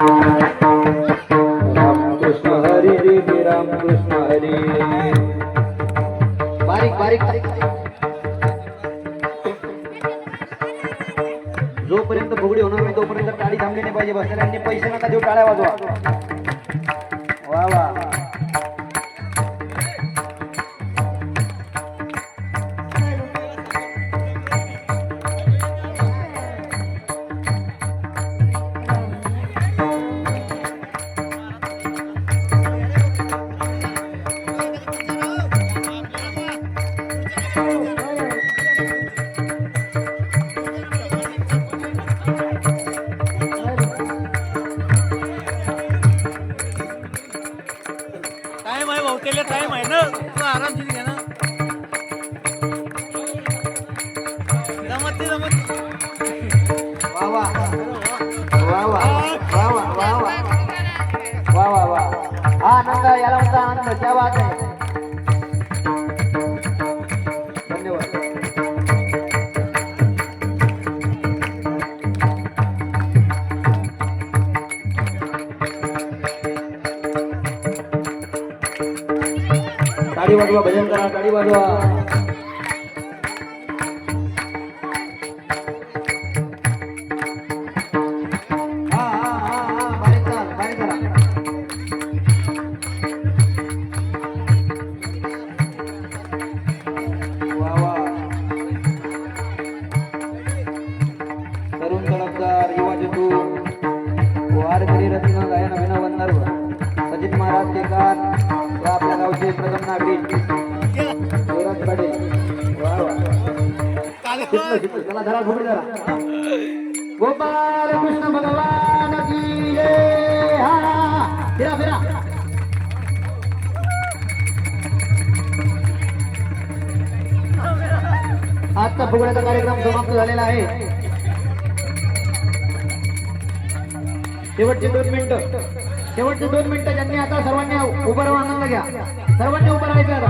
जोपर्यंत फुगडी होणार नाही तोपर्यंत टाळी थांबली नाही पाहिजे. बसलेल्यांनी पैसे नका देऊ टाळ्या वाजवा. हॉटेलला टाईम आहे ना. तू आराम दिली घे ना. जमत जमत आनंद याला म्हणता आनंद તાળી વાગવા ભજન કરા તાળી વાગવા नाना बीट धरा गोपाल कृष्ण भगवान की फिरा फिरा. आजचा फुगड्याचा कार्यक्रम समाप्त झालेला आहे. शेवटचे दोन मिनिटं. शेवटचे दोन मिनिटं ज्यांनी आता सर्वांनी उभं राहून आनंद घ्या. सर्वांनी उभं राहायचं आता.